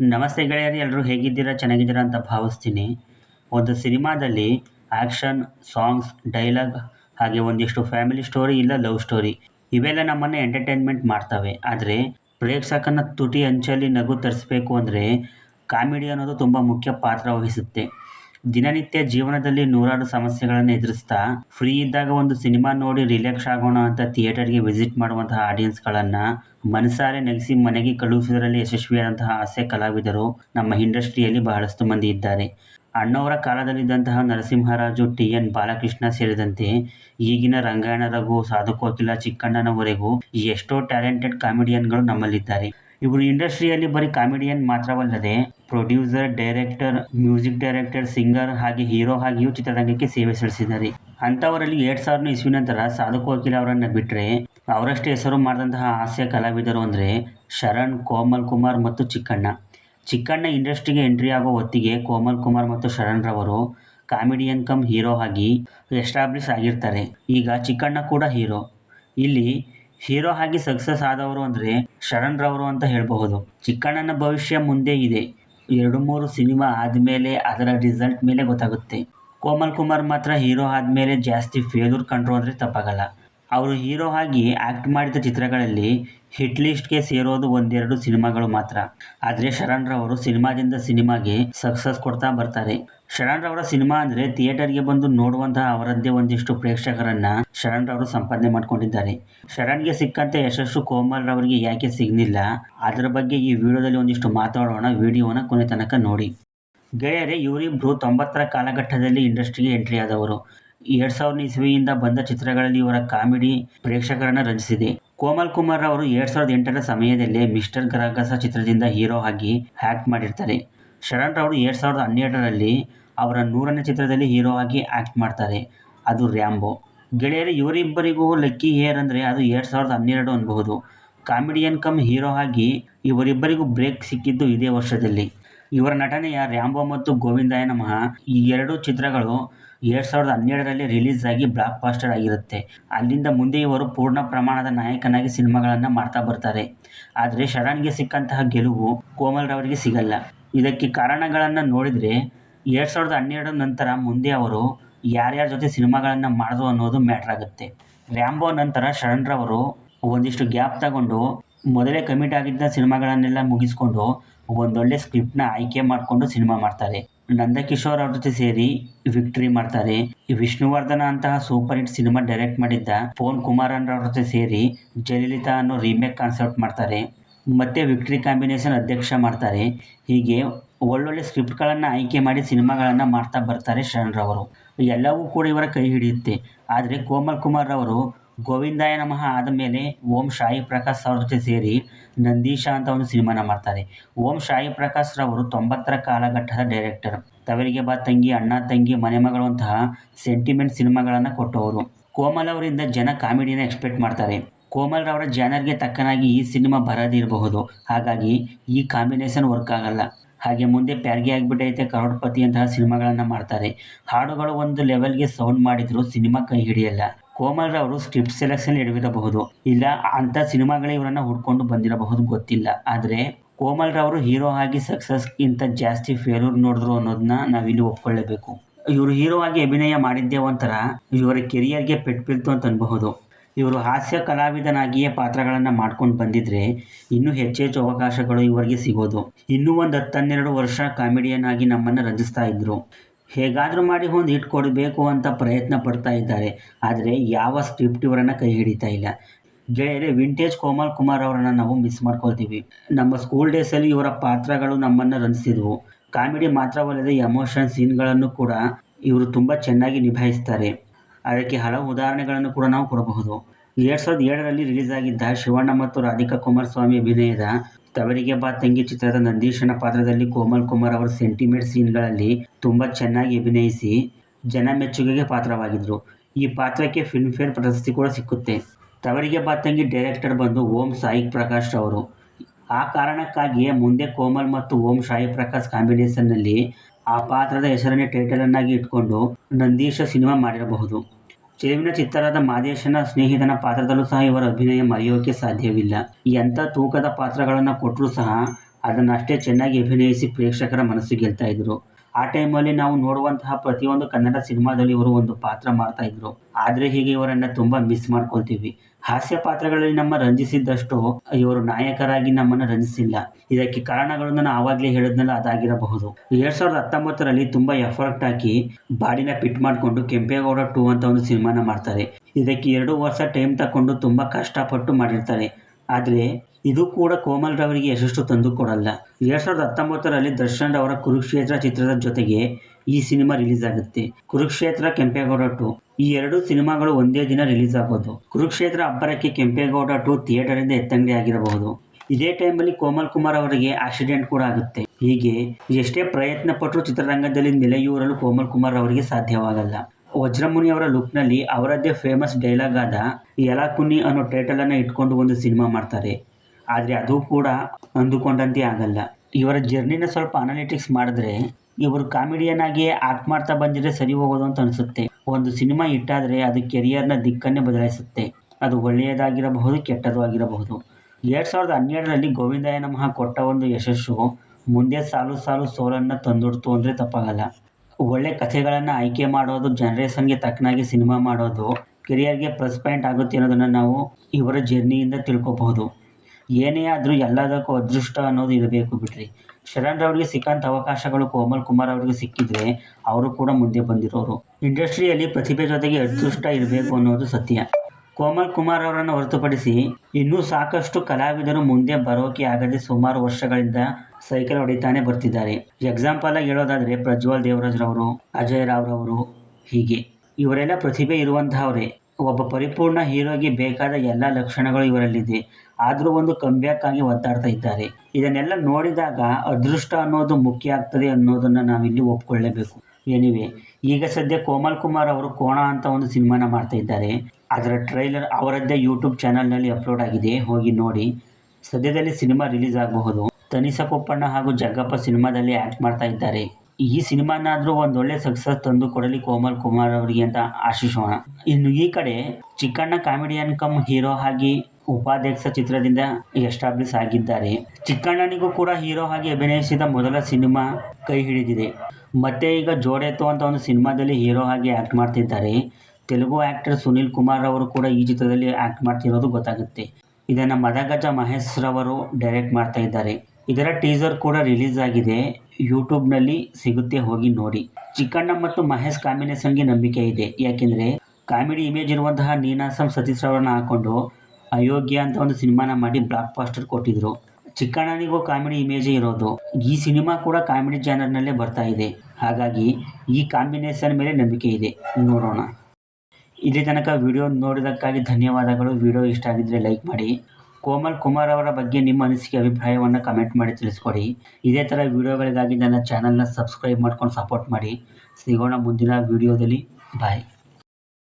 ನಮಸ್ತೆ ಗೆಳೆಯರು ಎಲ್ಲರೂ ಹೇಗಿದ್ದೀರಾ? ಚೆನ್ನಾಗಿದ್ದೀರಾ ಅಂತ ಭಾವಿಸ್ತೀನಿ. ಒಂದು ಸಿನಿಮಾದಲ್ಲಿ ಆ್ಯಕ್ಷನ್, ಸಾಂಗ್ಸ್, ಡೈಲಾಗ್ ಹಾಗೆ ಒಂದಿಷ್ಟು ಫ್ಯಾಮಿಲಿ ಸ್ಟೋರಿ ಇಲ್ಲ ಲವ್ ಸ್ಟೋರಿ ಇವೆಲ್ಲ ನಮ್ಮನ್ನು ಎಂಟರ್ಟೈನ್ಮೆಂಟ್ ಮಾಡ್ತವೆ. ಆದರೆ ಪ್ರೇಕ್ಷಕನ ತುಟಿ ಅಂಚಲ್ಲಿ ನಗು ತರಿಸ್ಬೇಕು ಅಂದರೆ ಕಾಮಿಡಿ ಅನ್ನೋದು ತುಂಬ ಮುಖ್ಯ ಪಾತ್ರ ವಹಿಸುತ್ತೆ. ದಿನನಿತ್ಯ ಜೀವನದಲ್ಲಿ ನೂರಾರು ಸಮಸ್ಯೆಗಳನ್ನು ಎದುರಿಸ್ತಾ ಫ್ರೀ ಇದ್ದಾಗ ಒಂದು ಸಿನಿಮಾ ನೋಡಿ ರಿಲ್ಯಾಕ್ಸ್ ಆಗೋಣ ಅಂತ ಥಿಯೇಟರ್ಗೆ ವಿಸಿಟ್ ಮಾಡುವಂತಹ ಆಡಿಯನ್ಸ್ಗಳನ್ನು ಮನಸಾರೆ ನೆಲೆಸಿ ಮನೆಗೆ ಕಳುಹಿಸುವುದರಲ್ಲಿ ಯಶಸ್ವಿಯಾದಂತಹ ಹಾಸ್ಯ ಕಲಾವಿದರು ನಮ್ಮ ಇಂಡಸ್ಟ್ರಿಯಲ್ಲಿ ಬಹಳಷ್ಟು ಮಂದಿ ಇದ್ದಾರೆ. ಅಣ್ಣವರ ಕಾಲದಲ್ಲಿದ್ದಂತಹ ನರಸಿಂಹರಾಜು ಟಿ ಎನ್ ಬಾಲಕೃಷ್ಣ ಸೇರಿದಂತೆ ಈಗಿನ ರಂಗಾಯಣ ರಘು ಸಾಧುಕೋಕಿಲ ಚಿಕ್ಕಣ್ಣನವರೆಗೂ ಎಷ್ಟೋ ಟ್ಯಾಲೆಂಟೆಡ್ ಕಾಮಿಡಿಯನ್ಗಳು ನಮ್ಮಲ್ಲಿದ್ದಾರೆ. ಇವರು ಇಂಡಸ್ಟ್ರಿಯಲ್ಲಿ ಬರೀ ಕಾಮಿಡಿಯನ್ ಮಾತ್ರವಲ್ಲದೆ producer, director, music director, singer ಹಾಗೆ ಹೀರೋ ಹಾಗೆಯೂ ಚಿತ್ರರಂಗಕ್ಕೆ ಸೇವೆ ಸಲ್ಲಿಸಿದ್ದಾರೆ. ಅಂಥವರಲ್ಲಿ ಎರಡು ಸಾವಿರದ ಇಸ್ವಿ ನಂತರ ಸಾಧು ಅವರನ್ನು ಬಿಟ್ಟರೆ ಅವರಷ್ಟೇ ಹೆಸರು ಮಾಡಿದಂತಹ ಹಾಸ್ಯ ಕಲಾವಿದರು ಅಂದರೆ ಶರಣ್, ಕೋಮಲ್ ಕುಮಾರ್ ಮತ್ತು ಚಿಕ್ಕಣ್ಣ. ಚಿಕ್ಕಣ್ಣ ಇಂಡಸ್ಟ್ರಿಗೆ ಎಂಟ್ರಿ ಆಗೋ ಹೊತ್ತಿಗೆ ಕೋಮಲ್ ಕುಮಾರ್ ಮತ್ತು ಶರಣ್ ರವರು ಕಾಮಿಡಿಯನ್ ಕಮ್ ಹೀರೋ ಆಗಿ ಎಸ್ಟಾಬ್ಲಿಷ್ ಆಗಿರ್ತಾರೆ. ಈಗ ಚಿಕ್ಕಣ್ಣ ಕೂಡ ಹೀರೋ. ಇಲ್ಲಿ ಹೀರೋ ಆಗಿ ಸಕ್ಸಸ್ ಆದವರು ಅಂದರೆ ಶರಣ್ ರವರು ಅಂತ ಹೇಳಬಹುದು. ಚಿಕ್ಕಣ್ಣನ ಭವಿಷ್ಯ ಮುಂದೆ ಇದೆ. ಎರಡು ಮೂರು ಸಿನಿಮಾ ಆದಮೇಲೆ ಅದರ ರಿಸಲ್ಟ್ ಮೇಲೆ ಗೊತ್ತಾಗುತ್ತೆ. ಕೋಮಲ್ ಕುಮಾರ್ ಮಾತ್ರ ಹೀರೋ ಆದಮೇಲೆ ಜಾಸ್ತಿ ಫೇಲ್ಯೂರ್ ಕಂಡ್ರು ಅಂದರೆ ತಪ್ಪಾಗಲ್ಲ. ಅವರು ಹೀರೋ ಆಗಿ ಆ್ಯಕ್ಟ್ ಮಾಡಿದ ಚಿತ್ರಗಳಲ್ಲಿ ಹಿಟ್ ಲಿಸ್ಟ್ಗೆ ಸೇರೋದು ಒಂದೆರಡು ಸಿನಿಮಾಗಳು ಮಾತ್ರ. ಆದರೆ ಶರಣ್ ರವರು ಸಿನಿಮಾದಿಂದ ಸಿನಿಮಾಗೆ ಸಕ್ಸಸ್ ಕೊಡ್ತಾ ಬರ್ತಾರೆ. ಶರಣ್ ರವರ ಸಿನಿಮಾ ಅಂದರೆ ಥಿಯೇಟರ್ಗೆ ಬಂದು ನೋಡುವಂತಹ ಅವರದ್ದೇ ಒಂದಿಷ್ಟು ಪ್ರೇಕ್ಷಕರನ್ನ ಶರಣ್ ರವರು ಸಂಪಾದನೆ ಮಾಡ್ಕೊಂಡಿದ್ದಾರೆ. ಶರಣ್ಗೆ ಸಿಕ್ಕಂತೆ ಯಶಸ್ಸು ಕೋಮಲ್ ರವರಿಗೆ ಯಾಕೆ ಸಿಗಲಿಲ್ಲ? ಅದರ ಬಗ್ಗೆ ಈ ವಿಡಿಯೋದಲ್ಲಿ ಒಂದಿಷ್ಟು ಮಾತಾಡೋಣ. ವಿಡಿಯೋನ ಕೊನೆ ತನಕ ನೋಡಿ. ಗೆಳೆಯರೆ ಇವರಿಬ್ಬರು ತೊಂಬತ್ತರ ಕಾಲಘಟ್ಟದಲ್ಲಿ ಇಂಡಸ್ಟ್ರಿಗೆ ಎಂಟ್ರಿ ಆದವರು. ಎರಡು ಸಾವಿರದ ಇಸ್ವಿಯಿಂದ ಬಂದ ಚಿತ್ರಗಳಲ್ಲಿ ಇವರ ಕಾಮಿಡಿ ಪ್ರೇಕ್ಷಕರನ್ನು ರಂಜಿಸಿದೆ. ಕೋಮಲ್ ಕುಮಾರ್ ಅವರು ಎರಡು ಸಾವಿರದ ಎಂಟರ ಸಮಯದಲ್ಲಿ ಮಿಸ್ಟರ್ ಗರಗಸ ಚಿತ್ರದಿಂದ ಹೀರೋ ಆಗಿ ಆ್ಯಕ್ಟ್ ಮಾಡಿರ್ತಾರೆ. ಶರಣ್ ರವರು ಎರಡು ಸಾವಿರದ ಹನ್ನೆರಡರಲ್ಲಿ ಅವರ ನೂರನೇ ಚಿತ್ರದಲ್ಲಿ ಹೀರೋ ಆಗಿ ಆ್ಯಕ್ಟ್ ಮಾಡ್ತಾರೆ. ಅದು ರ್ಯಾಂಬೋ. ಗೆಳೆಯರು ಇವರಿಬ್ಬರಿಗೂ ಲಕ್ಕಿ ಹೇರ್ ಅಂದರೆ ಅದು ಎರಡು ಸಾವಿರದ ಹನ್ನೆರಡು ಅನ್ಬಹುದು. ಕಾಮಿಡಿಯನ್ ಕಮ್ ಹೀರೋ ಆಗಿ ಇವರಿಬ್ಬರಿಗೂ ಬ್ರೇಕ್ ಸಿಕ್ಕಿದ್ದು ಇದೇ ವರ್ಷದಲ್ಲಿ. ಇವರ ನಟನೆಯ ರ್ಯಾಂಬೋ ಮತ್ತು ಗೋವಿಂದಾಯ ನಮಃ ಈ ಎರಡು ಚಿತ್ರಗಳು ಎರಡು ಸಾವಿರದ ಹನ್ನೆರಡರಲ್ಲಿ ರಿಲೀಸ್ ಆಗಿ ಬ್ಲಾಕ್ ಬಾಸ್ಟರ್ ಆಗಿರುತ್ತೆ. ಅಲ್ಲಿಂದ ಮುಂದೆ ಇವರು ಪೂರ್ಣ ಪ್ರಮಾಣದ ನಾಯಕನಾಗಿ ಸಿನಿಮಾಗಳನ್ನು ಮಾಡ್ತಾ ಬರ್ತಾರೆ. ಆದರೆ ಶರಣ್ಗೆ ಸಿಕ್ಕಂತಹ ಗೆಲುವು ಕೋಮಲ್ ರವರಿಗೆ ಸಿಗಲ್ಲ. ಇದಕ್ಕೆ ಕಾರಣಗಳನ್ನು ನೋಡಿದರೆ ಎರಡು ಸಾವಿರದ ಹನ್ನೆರಡರ ನಂತರ ಮುಂದೆ ಅವರು ಯಾರ್ಯಾರ ಜೊತೆ ಸಿನಿಮಾಗಳನ್ನು ಮಾಡೋದು ಅನ್ನೋದು ಮ್ಯಾಟ್ರ್ ಆಗುತ್ತೆ. ರ್ಯಾಂಬೋ ನಂತರ ಶರಣ್ರವರು ಒಂದಿಷ್ಟು ಗ್ಯಾಪ್ ತಗೊಂಡು ಮೊದಲೇ ಕಮಿಟ್ ಆಗಿದ್ದ ಸಿನಿಮಾಗಳನ್ನೆಲ್ಲ ಮುಗಿಸ್ಕೊಂಡು ಒಂದೊಳ್ಳೆ ಸ್ಕ್ರಿಪ್ಟ್ನ ಆಯ್ಕೆ ಮಾಡಿಕೊಂಡು ಸಿನಿಮಾ ಮಾಡ್ತಾರೆ. ನಂದಕಿಶೋರ್ ಅವ್ರ ಜೊತೆ ಸೇರಿ ವಿಕ್ಟ್ರಿ ಮಾಡ್ತಾರೆ. ವಿಷ್ಣುವರ್ಧನ ಅಂತಹ ಸೂಪರ್ ಹಿಟ್ ಸಿನಿಮಾ ಡೈರೆಕ್ಟ್ ಮಾಡಿದ್ದ ಪೋನ್ ಕುಮಾರನ್ ಅವ್ರ ಜೊತೆ ಸೇರಿ ಜಯಲಲಿತಾ ಅನ್ನೋ ರೀಮೇಕ್ ಕಾನ್ಸೆಪ್ಟ್ ಮಾಡ್ತಾರೆ. ಮತ್ತೆ ವಿಕ್ಟ್ರಿ ಕಾಂಬಿನೇಷನ್ ಅಧ್ಯಕ್ಷ ಮಾಡ್ತಾರೆ. ಹೀಗೆ ಒಳ್ಳೊಳ್ಳೆ ಸ್ಕ್ರಿಪ್ಟ್ಗಳನ್ನು ಆಯ್ಕೆ ಮಾಡಿ ಸಿನಿಮಾಗಳನ್ನು ಮಾಡ್ತಾ ಬರ್ತಾರೆ ಶರಣ್ ರವರು ಎಲ್ಲವೂ ಕೂಡ ಇವರ ಕೈ ಹಿಡಿಯುತ್ತೆ. ಆದರೆ ಕೋಮಲ್ ಕುಮಾರ್ ಅವರು ಗೋವಿಂದಾಯ ನಮಃ ಆದಮೇಲೆ ಓಂ ಶಾಯಿ ಪ್ರಕಾಶ್ ಅವ್ರ ಜೊತೆ ಸೇರಿ ನಂದೀಶಾ ಅಂತ ಒಂದು ಸಿನಿಮಾನ ಮಾಡ್ತಾರೆ. ಓಂ ಶಾಯಿ ಪ್ರಕಾಶ್ ರವರು ತೊಂಬತ್ತರ ಕಾಲಘಟ್ಟದ ಡೈರೆಕ್ಟರ್ ತವರಿಗೆ ಬಾ ತಂಗಿ, ಅಣ್ಣ ತಂಗಿ, ಮನೆ ಅಂತಹ ಸೆಂಟಿಮೆಂಟ್ ಸಿನಿಮಾಗಳನ್ನು ಕೊಟ್ಟವರು. ಕೋಮಲ್ ಅವರಿಂದ ಜನ ಕಾಮಿಡಿನ ಎಕ್ಸ್ಪೆಕ್ಟ್ ಮಾಡ್ತಾರೆ. ಕೋಮಲ್ ರವರ ಜಾನರ್ಗೆ ತಕ್ಕನಾಗಿ ಈ ಸಿನಿಮಾ ಬರದಿರಬಹುದು ಹಾಗಾಗಿ ಈ ಕಾಂಬಿನೇಷನ್ ವರ್ಕ್ ಆಗಲ್ಲ. ಹಾಗೆ ಮುಂದೆ ಪ್ಯಾರ್ಗೆ ಆಗಿಬಿಟ್ಟೈತೆ ಕರೋಡ್ಪತಿ ಅಂತಹ ಸಿನಿಮಾಗಳನ್ನು ಮಾಡ್ತಾರೆ. ಹಾಡುಗಳು ಒಂದು ಲೆವೆಲ್ಗೆ ಸೌಂಡ್ ಮಾಡಿದರೂ ಸಿನಿಮಾ ಕೈ ಹಿಡಿಯಲ್ಲ. ಕೋಮಲ್ ರವರು ಸ್ಕ್ರಿಪ್ಟ್ ಸೆಲೆಕ್ಷನ್ ಎಡವಿರಬಹುದು ಇಲ್ಲ, ಅಂಥ ಸಿನಿಮಾಗಳೇ ಇವರನ್ನು ಹುಡ್ಕೊಂಡು ಬಂದಿರಬಹುದು ಗೊತ್ತಿಲ್ಲ. ಆದರೆ, ಕೋಮಲ್ ರವರು ಹೀರೋ ಆಗಿ ಸಕ್ಸಸ್ಗಿಂತ ಜಾಸ್ತಿ ಫೇಲೂರ್ ನೋಡಿದ್ರು ಅನ್ನೋದನ್ನ ನಾವಿಲ್ಲಿ ಒಪ್ಕೊಳ್ಳೇಬೇಕು. ಇವರು ಹೀರೋ ಆಗಿ ಅಭಿನಯ ಮಾಡಿದ್ದೇ ಒಂಥರ ಇವರ ಕೆರಿಯರ್ಗೆ ಪೆಟ್ಟು ಬೀಳ್ತು ಅಂತ ಅನ್ಬಹುದು. ಇವರು ಹಾಸ್ಯ ಕಲಾವಿದನಾಗಿಯೇ ಪಾತ್ರಗಳನ್ನು ಮಾಡ್ಕೊಂಡು ಬಂದಿದ್ರೆ ಇನ್ನೂ ಹೆಚ್ಚೆಚ್ಚು ಅವಕಾಶಗಳು ಇವರಿಗೆ ಸಿಗೋದು. ಇನ್ನೂ ಒಂದು ಹತ್ತನ್ನೆರಡು ವರ್ಷ ಕಾಮಿಡಿಯನ್ ಆಗಿ ನಮ್ಮನ್ನು ರಂಜಿಸ್ತಾ ಇದ್ದರು ಹೇಗಾದರೂ ಮಾಡಿ ಒಂದು ಹಿಟ್ ಕೊಡಬೇಕು ಅಂತ ಪ್ರಯತ್ನ ಪಡ್ತಾ ಇದ್ದಾರೆ. ಆದರೆ ಯಾವ ಸ್ಕ್ರಿಪ್ಟ್ ಇವರನ್ನು ಕೈ ಹಿಡಿತಾ ಇಲ್ಲ. ಗೆಳೆಯರೆ, ವಿಂಟೇಜ್ ಕೋಮಲ್ ಕುಮಾರ್ ಅವರನ್ನು ನಾವು ಮಿಸ್ ಮಾಡ್ಕೊಳ್ತೀವಿ. ನಮ್ಮ ಸ್ಕೂಲ್ ಡೇಸಲ್ಲಿ ಇವರ ಪಾತ್ರಗಳು ನಮ್ಮನ್ನು ರಂಜಿಸಿದ್ವು. ಕಾಮಿಡಿ ಮಾತ್ರವಲ್ಲದೆ ಎಮೋಷನ್ ಸೀನ್ಗಳನ್ನು ಕೂಡ ಇವರು ತುಂಬ ಚೆನ್ನಾಗಿ ನಿಭಾಯಿಸ್ತಾರೆ. ಅದಕ್ಕೆ ಹಲವು ಉದಾಹರಣೆಗಳನ್ನು ಕೂಡ ನಾವು ಕೊಡಬಹುದು. ಎರಡು ಸಾವಿರದ ಏಳರಲ್ಲಿ ರಿಲೀಸ್ ಆಗಿದ್ದ ಶಿವಣ್ಣ ಮತ್ತು ರಾಧಿಕಾ ಕುಮಾರಸ್ವಾಮಿ ಅಭಿನಯದ ತವರಿಗೆ ಬಾ ತಂಗಿ ಚಿತ್ರದ ನಂದೀಶನ ಪಾತ್ರದಲ್ಲಿ ಕೋಮಲ್ ಕುಮಾರ್ ಅವರು ಸೆಂಟಿಮೆಂಟ್ ಸೀನ್ಗಳಲ್ಲಿ ತುಂಬ ಚೆನ್ನಾಗಿ ಅಭಿನಯಿಸಿ ಜನ ಮೆಚ್ಚುಗೆಗೆ ಪಾತ್ರವಾಗಿದ್ದರು ಈ ಪಾತ್ರಕ್ಕೆ ಫಿಲ್ಮ್ಫೇರ್ ಪ್ರಶಸ್ತಿ ಕೂಡ ಸಿಕ್ಕುತ್ತೆ. ತವರಿಗೆ ಬಾ ತಂಗಿ ಡೈರೆಕ್ಟರ್ ಬಂದು ಓಂ ಸಾಯಿ ಪ್ರಕಾಶ್ ಅವರು. ಆ ಕಾರಣಕ್ಕಾಗಿಯೇ ಮುಂದೆ ಕೋಮಲ್ ಮತ್ತು ಓಂ ಸಾಯಿ ಪ್ರಕಾಶ್ ಕಾಂಬಿನೇಷನ್ನಲ್ಲಿ ಆ ಪಾತ್ರದ ಹೆಸರನ್ನೇ ಟೈಟಲನ್ನಾಗಿ ಇಟ್ಕೊಂಡು ನಂದೀಶ ಸಿನಿಮಾ ಮಾಡಿರಬಹುದು. ಚೆಲುವಿನ ಚಿತ್ರದ ಮಾದೇಶನ ಸ್ನೇಹಿತನ ಪಾತ್ರದಲ್ಲೂ ಸಹ ಇವರ ಅಭಿನಯ ಮರೆಯೋಕೆ ಸಾಧ್ಯವಿಲ್ಲ. ಎಂಥ ತೂಕದ ಪಾತ್ರಗಳನ್ನು ಕೊಟ್ಟರೂ ಸಹ ಅದನ್ನು ಅಷ್ಟೇ ಚೆನ್ನಾಗಿ ಅಭಿನಯಿಸಿ ಪ್ರೇಕ್ಷಕರ ಮನಸ್ಸು ಗೆಲ್ತಾ ಆ ಟೈಮಲ್ಲಿ ನಾವು ನೋಡುವಂತಹ ಪ್ರತಿಯೊಂದು ಕನ್ನಡ ಸಿನಿಮಾದಲ್ಲಿ ಇವರು ಒಂದು ಪಾತ್ರ ಮಾಡ್ತಾ ಇದ್ರು. ಆದರೆ ಹೀಗೆ ಇವರನ್ನು ತುಂಬ ಮಿಸ್ ಮಾಡ್ಕೊಳ್ತೀವಿ. ಹಾಸ್ಯ ಪಾತ್ರಗಳಲ್ಲಿ ನಮ್ಮ ರಂಜಿಸಿದ್ದಷ್ಟು ಇವರು ನಾಯಕರಾಗಿ ನಮ್ಮನ್ನು ರಂಜಿಸಿಲ್ಲ. ಇದಕ್ಕೆ ಕಾರಣಗಳನ್ನು ನಾನು ಆವಾಗಲೇ ಹೇಳಿದ್ನಲ್ಲ, ಅದಾಗಿರಬಹುದು. ಎರಡ್ ಸಾವಿರದ ಹತ್ತೊಂಬತ್ತರಲ್ಲಿ ತುಂಬ ಎಫರ್ಟ್ ಹಾಕಿ ಬಾಡಿನ ಪಿಟ್ ಮಾಡಿಕೊಂಡು ಕೆಂಪೇಗೌಡ ಟೂ ಅಂತ ಒಂದು ಸಿನಿಮಾನ ಮಾಡ್ತಾರೆ. ಇದಕ್ಕೆ ಎರಡು ವರ್ಷ ಟೈಮ್ ತಗೊಂಡು ತುಂಬ ಕಷ್ಟಪಟ್ಟು ಮಾಡಿರ್ತಾರೆ. ಆದರೆ ಇದು ಕೂಡ ಕೋಮಲ್ ರವರಿಗೆ ಯಶಸ್ಸು ತಂದು ಕೊಡಲ್ಲ. ಎರಡ್ ಸಾವಿರದ ಹತ್ತೊಂಬತ್ತರಲ್ಲಿ ದರ್ಶನ್ ಅವರ ಕುರುಕ್ಷೇತ್ರ ಚಿತ್ರದ ಜೊತೆಗೆ ಈ ಸಿನಿಮಾ ರಿಲೀಸ್ ಆಗುತ್ತೆ. ಕುರುಕ್ಷೇತ್ರ ಕೆಂಪೇಗೌಡ ಟು. ಈ ಎರಡು ಸಿನಿಮಾಗಳು ಒಂದೇ ದಿನ ರಿಲೀಸ್ ಆಗೋದು. ಕುರುಕ್ಷೇತ್ರ ಅಬ್ಬರಕ್ಕೆ ಕೆಂಪೇಗೌಡ ಟು ಥಿಯೇಟರ್ ಇಂದ ಎತ್ತಂಗಡಿ ಆಗಿರಬಹುದು. ಇದೇ ಟೈಮಲ್ಲಿ ಕೋಮಲ್ ಕುಮಾರ್ ಅವರಿಗೆ ಆಕ್ಸಿಡೆಂಟ್ ಕೂಡ ಆಗುತ್ತೆ. ಹೀಗೆ ಎಷ್ಟೇ ಪ್ರಯತ್ನ ಪಟ್ಟರು ಚಿತ್ರರಂಗದಲ್ಲಿ ನೆಲೆಯೂರಲು ಕೋಮಲ್ ಕುಮಾರ್ ಅವರಿಗೆ ಸಾಧ್ಯವಾಗಲ್ಲ. ವಜ್ರಮುನಿ ಅವರ ಲುಕ್ನಲ್ಲಿ ಅವರದ್ದೇ ಫೇಮಸ್ ಡೈಲಾಗ್ ಆದ ಯಲಾಕುನಿ ಅನ್ನೋ ಟೈಟಲನ್ನು ಇಟ್ಕೊಂಡು ಒಂದು ಸಿನಿಮಾ ಮಾಡ್ತಾರೆ. ಆದರೆ ಅದು ಕೂಡ ಅಂದುಕೊಂಡಂತೆ ಆಗಲ್ಲ. ಇವರ ಜರ್ನಿನ ಸ್ವಲ್ಪ ಅನಾಲಿಟಿಕ್ಸ್ ಮಾಡಿದ್ರೆ ಇವರು ಕಾಮಿಡಿಯನ್ ಆಗಿಯೇ ಆಕ್ಟ್ ಮಾಡ್ತಾ ಬಂದಿದ್ರೆ ಸರಿ ಹೋಗೋದು ಅಂತ ಅನಿಸುತ್ತೆ. ಒಂದು ಸಿನಿಮಾ ಇಟ್ಟಾದರೆ ಅದು ಕೆರಿಯರ್ನ ದಿಕ್ಕನ್ನೇ ಬದಲಾಯಿಸುತ್ತೆ. ಅದು ಒಳ್ಳೆಯದಾಗಿರಬಹುದು ಕೆಟ್ಟದೂ ಆಗಿರಬಹುದು. ಎರಡು ಸಾವಿರದ ಹನ್ನೆರಡರಲ್ಲಿ ಗೋವಿಂದಯ್ಯ ನಮಃ ಕೊಟ್ಟ ಒಂದು ಯಶಸ್ಸು ಮುಂದೆ ಸಾಲು ಸಾಲು ಸೋಲನ್ನು ತಂದೊಡ್ತು ಅಂದರೆ ತಪ್ಪಾಗಲ್ಲ. ಒಳ್ಳೆ ಕಥೆಗಳನ್ನು ಆಯ್ಕೆ ಮಾಡೋದು ಜನ್ರೇಷನ್ಗೆ ತಕ್ಕನಾಗಿ ಸಿನಿಮಾ ಮಾಡೋದು ಕೆರಿಯರ್ಗೆ ಪ್ಲಸ್ ಪಾಯಿಂಟ್ ಆಗುತ್ತೆ ಅನ್ನೋದನ್ನು ನಾವು ಇವರ ಜರ್ನಿಯಿಂದ ತಿಳ್ಕೊಬಹುದು. ಏನೇ ಆದರೂ ಎಲ್ಲದಕ್ಕೂ ಅದೃಷ್ಟ ಅನ್ನೋದು ಇರಬೇಕು ಬಿಡ್ರಿ. ಶರಣ್ ರವರಿಗೆ ಸಿಕ್ಕಂಥ ಅವಕಾಶಗಳು ಕೋಮಲ್ ಕುಮಾರ್ ಅವರಿಗೆ ಸಿಕ್ಕಿದ್ರೆ ಅವರು ಕೂಡ ಮುಂದೆ ಬಂದಿರೋರು. ಇಂಡಸ್ಟ್ರಿಯಲ್ಲಿ ಪ್ರತಿಭೆ ಜೊತೆಗೆ ಅದೃಷ್ಟ ಇರಬೇಕು ಅನ್ನೋದು ಸತ್ಯ. ಕೋಮಲ್ ಕುಮಾರ್ ಅವರನ್ನು ಹೊರತುಪಡಿಸಿ ಇನ್ನೂ ಸಾಕಷ್ಟು ಕಲಾವಿದರು ಮುಂದೆ ಬರೋಕೆ ಆಗದೆ ಸುಮಾರು ವರ್ಷಗಳಿಂದ ಸೈಕಲ್ ಹೊಡಿತಾನೆ ಬರ್ತಿದ್ದಾರೆ. ಎಕ್ಸಾಂಪಲ್ ಆಗಿ ಹೇಳೋದಾದರೆ ಪ್ರಜ್ವಲ್ ದೇವರಾಜ್ರವರು ಅಜಯ್ ರಾವ್ರವರು ಹೀಗೆ. ಇವರೆಲ್ಲ ಪ್ರತಿಭೆ ಇರುವಂತಹವರೇ. ಒಬ್ಬ ಪರಿಪೂರ್ಣ ಹೀರೋಗೆ ಬೇಕಾದ ಎಲ್ಲ ಲಕ್ಷಣಗಳು ಇವರಲ್ಲಿದೆ. ಆದರೂ ಒಂದು ಕಂಬ್ಯಾಕ್ ಆಗಿ ಒದ್ದಾಡ್ತಾ ಇದ್ದಾರೆ. ಇದನ್ನೆಲ್ಲ ನೋಡಿದಾಗ ಅದೃಷ್ಟ ಅನ್ನೋದು ಮುಖ್ಯ ಆಗ್ತದೆ ಅನ್ನೋದನ್ನು ನಾವಿಲ್ಲಿ ಒಪ್ಕೊಳ್ಳೇಬೇಕು. ಎನಿವೆ, ಈಗ ಸದ್ಯ ಕೋಮಲ್ ಕುಮಾರ್ ಅವರು ಕೋಣ ಅಂತ ಒಂದು ಸಿನಿಮಾನ ಮಾಡ್ತಾ ಇದ್ದಾರೆ. ಅದರ ಟ್ರೈಲರ್ ಅವರದ್ದೇ ಯೂಟ್ಯೂಬ್ ಚಾನಲ್ನಲ್ಲಿ ಅಪ್ಲೋಡ್ ಆಗಿದೆ. ಹೋಗಿ ನೋಡಿ. ಸದ್ಯದಲ್ಲಿ ಸಿನಿಮಾ ರಿಲೀಸ್ ಆಗಬಹುದು. ತನಿಷಾ ಕೊಪ್ಪಣ್ಣ ಹಾಗೂ ಜಗ್ಗಪ್ಪ ಸಿನಿಮಾದಲ್ಲಿ ಆ್ಯಕ್ಟ್ ಮಾಡ್ತಾ ಇದ್ದಾರೆ. ಈ ಸಿನಿಮಾನಾದರೂ ಒಳ್ಳೆ ಸಕ್ಸಸ್ ತಂದು ಕೊಡಲಿ ಕೋಮಲ್ ಕುಮಾರ್ ಅವರಿಗೆ ಅಂತ ಆಶಿಸೋಣ. ಇನ್ನು ಈ ಕಡೆ ಚಿಕ್ಕಣ್ಣ ಕಾಮಿಡಿಯನ್ ಕಮ್ ಹೀರೋ ಆಗಿ ಉಪಾಧ್ಯಕ್ಷ ಚಿತ್ರದಿಂದ ಎಸ್ಟಾಬ್ಲಿಷ್ ಆಗಿದ್ದಾರೆ. ಚಿಕ್ಕಣ್ಣನಿಗೂ ಕೂಡ ಹೀರೋ ಆಗಿ ಅಭಿನಯಿಸಿದ ಮೊದಲ ಸಿನಿಮಾ ಕೈ ಹಿಡಿದಿದೆ. ಮತ್ತೆ ಈಗ ಜೋಡೆತ್ತು ಅಂತ ಒಂದು ಸಿನಿಮಾದಲ್ಲಿ ಹೀರೋ ಆಗಿ ಆ್ಯಕ್ಟ್ ಮಾಡ್ತಿದ್ದಾರೆ. ತೆಲುಗು ಆ್ಯಕ್ಟರ್ ಸುನಿಲ್ ಕುಮಾರ್ ಅವರು ಕೂಡ ಈ ಚಿತ್ರದಲ್ಲಿ ಆ್ಯಕ್ಟ್ ಮಾಡ್ತಿರೋದು ಗೊತ್ತಾಗುತ್ತೆ. ಇದನ್ನು ಮದಗಜ ಮಹೇಶ್ ರವರು ಡೈರೆಕ್ಟ್ ಮಾಡ್ತಾ ಇದ್ದಾರೆ. ಇದರ ಟೀಸರ್ ಕೂಡ ರಿಲೀಸ್ ಆಗಿದೆ. ಯೂಟ್ಯೂಬ್ನಲ್ಲಿ ಸಿಗುತ್ತೆ, ಹೋಗಿ ನೋಡಿ. ಚಿಕ್ಕಣ್ಣ ಮತ್ತು ಮಹೇಶ್ ಕಾಂಬಿನೇಷನ್ಗೆ ನಂಬಿಕೆ ಇದೆ. ಯಾಕೆಂದರೆ ಕಾಮಿಡಿ ಇಮೇಜ್ ಇರುವಂತಹ ನೀನಾಸಂ ಸತೀಶ್ ಅವರನ್ನು ಹಾಕೊಂಡು ಅಯೋಗ್ಯ ಅಂತ ಒಂದು ಸಿನಿಮಾನ ಮಾಡಿ ಬ್ಲಾಕ್ ಪಾಸ್ಟರ್ ಕೊಟ್ಟಿದ್ರು. ಚಿಕ್ಕಣ್ಣನಿಗೂ ಕಾಮಿಡಿ ಇಮೇಜೇ ಇರೋದು. ಈ ಸಿನಿಮಾ ಕೂಡ ಕಾಮಿಡಿ ಜಾನರ್ನಲ್ಲೇ ಬರ್ತಾ ಇದೆ. ಹಾಗಾಗಿ ಈ ಕಾಂಬಿನೇಷನ್ ಮೇಲೆ ನಂಬಿಕೆ ಇದೆ. ನೋಡೋಣ. ಇಲ್ಲಿ ತನಕ ವಿಡಿಯೋ ನೋಡಿದ್ದಕ್ಕಾಗಿ ಧನ್ಯವಾದಗಳು. ವಿಡಿಯೋ ಇಷ್ಟ ಆಗಿದ್ದರೆ ಲೈಕ್ ಮಾಡಿ. ಕೋಮಲ್ ಕುಮಾರ್ ಅವರ ಬಗ್ಗೆ ನಿಮ್ಮ ಅನಿಸಿಕೆ, ಅಭಿಪ್ರಾಯವನ್ನು ಕಮೆಂಟ್ ಮಾಡಿ ತಿಳಿಸ್ಕೊಡಿ. ಇದೇ ಥರ ವಿಡಿಯೋಗಳಿಗಾಗಿ ನನ್ನ ಚಾನಲ್ನ ಸಬ್ಸ್ಕ್ರೈಬ್ ಮಾಡ್ಕೊಂಡು ಸಪೋರ್ಟ್ ಮಾಡಿ. ಸಿಗೋಣ ಮುಂದಿನ ವಿಡಿಯೋದಲ್ಲಿ. ಬಾಯ್